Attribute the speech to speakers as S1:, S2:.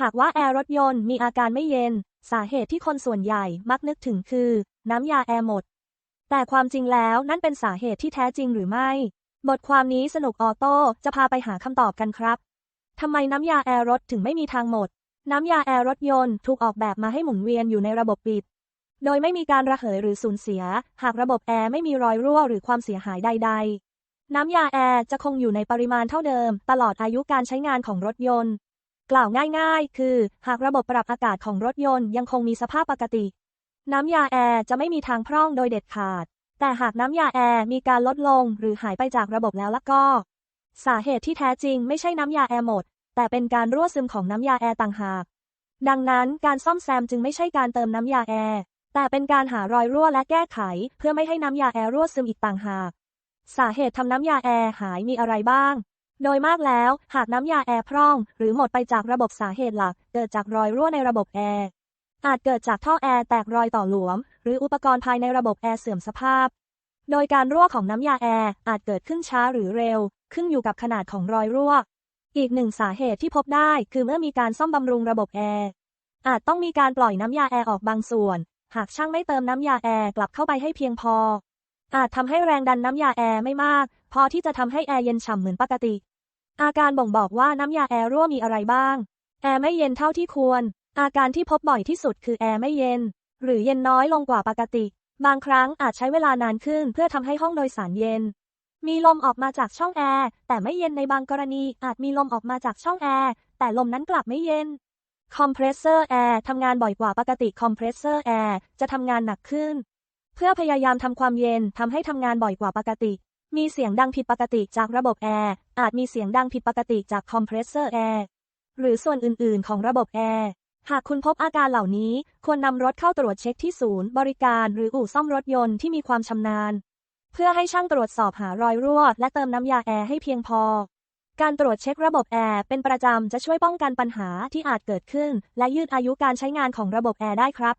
S1: หากว่าแอร์รถยนต์มีอาการไม่เย็น สาเหตุที่คนส่วนใหญ่มักนึกถึงคือ น้ำยาแอร์หมด แต่ความจริงแล้วนั่นเป็นสาเหตุที่แท้จริงหรือไม่ บทความนี้สนุกออโต้จะพาไปหาคำตอบกันครับทำไมน้ำยาแอร์รถถึงไม่มีทางหมด น้ำยาแอร์รถยนต์ถูกออกแบบมาให้หมุนเวียนอยู่ในระบบปิด โดยไม่มีการระเหยหรือสูญเสีย หากระบบแอร์ไม่มีรอยรั่วหรือความเสียหายใด ๆ น้ำยาแอร์จะคงอยู่ในปริมาณเท่าเดิม ตลอดอายุการใช้งานของรถยนต์ กล่าวง่ายๆ คือ หากระบบปรับอากาศของรถยนต์ยังคงมีสภาพปกติ น้ำยาแอร์จะไม่มีทางพร่องโดยเด็ดขาด แต่หากน้ำยาแอร์มีการลดลงหรือหายไปจากระบบแล้วล่ะก็ สาเหตุที่แท้จริงไม่ใช่น้ำยาแอร์หมด แต่เป็นการรั่วซึมของน้ำยาแอร์ต่างหาก ดังนั้นการซ่อมแซมจึงไม่ใช่การเติมน้ำยาแอร์ แต่เป็นการหารอยรั่วและแก้ไข เพื่อไม่ให้น้ำยาแอร์รั่วซึมอีกต่างหาก สาเหตุทำน้ำยาแอร์หายมีอะไรบ้าง โดยมากแล้ว หากน้ำยาแอร์พร่อง หรือหมดไปจากระบบสาเหตุหลัก เกิดจากรอยรั่วในระบบแอร์อาจเกิดจากท่อแอร์แตกรอยต่อหลวม หรืออุปกรณ์ภายในระบบแอร์เสื่อมสภาพ โดยการรั่วของน้ำยาแอร์อาจเกิดขึ้นช้าหรือเร็ว ขึ้นอยู่กับขนาดของรอยรั่ว อีกหนึ่งสาเหตุที่พบได้คือเมื่อมีการซ่อมบำรุงระบบแอร์ อาจต้องมีการปล่อยน้ำยาแอร์ออกบางส่วน หากช่างไม่เติมน้ำยาแอร์กลับเข้าไปให้เพียงพอ อาจทำให้แรงดันน้ำยาแอร์ไม่มาก พอที่จะทำให้แอร์เย็นฉ่ำเหมือนปกติ อาการบ่งบอกว่าน้ำยาแอร์รั่วมีอะไรบ้าง แอร์ไม่เย็นเท่าที่ควร อาการที่พบบ่อยที่สุดคือแอร์ไม่เย็น หรือเย็นน้อยลงกว่าปกติ บางครั้งอาจใช้เวลานานขึ้นเพื่อทำให้ห้องโดยสารเย็น มีลมออกมาจากช่องแอร์แต่ไม่เย็นในบางกรณีอาจมีลมออกมาจากช่องแอร์แต่ลมนั้นกลับไม่เย็น คอมเพรสเซอร์แอร์ทำงานบ่อยกว่าปกติคอมเพรสเซอร์แอร์จะทำงานหนักขึ้น เพื่อพยายามทำความเย็นทำให้ทำงานบ่อยกว่าปกติ มีเสียงดังผิดปกติจากระบบแอร์ อาจมีเสียงดังผิดปกติจากคอมเพรสเซอร์แอร์ หรือส่วนอื่น ๆ ของระบบแอร์ หากคุณพบอาการเหล่านี้ ควรนำรถเข้าตรวจเช็คที่ศูนย์ บริการหรืออู่ซ่อมรถยนต์ที่มีความชำนาญ เพื่อให้ช่างตรวจสอบหารอยรั่ว และเติมน้ำยาแอร์ให้เพียงพอ การตรวจเช็คระบบแอร์เป็นประจำจะช่วยป้องกันปัญหาที่อาจเกิดขึ้น และยืดอายุการใช้งานของระบบแอร์ได้ครับ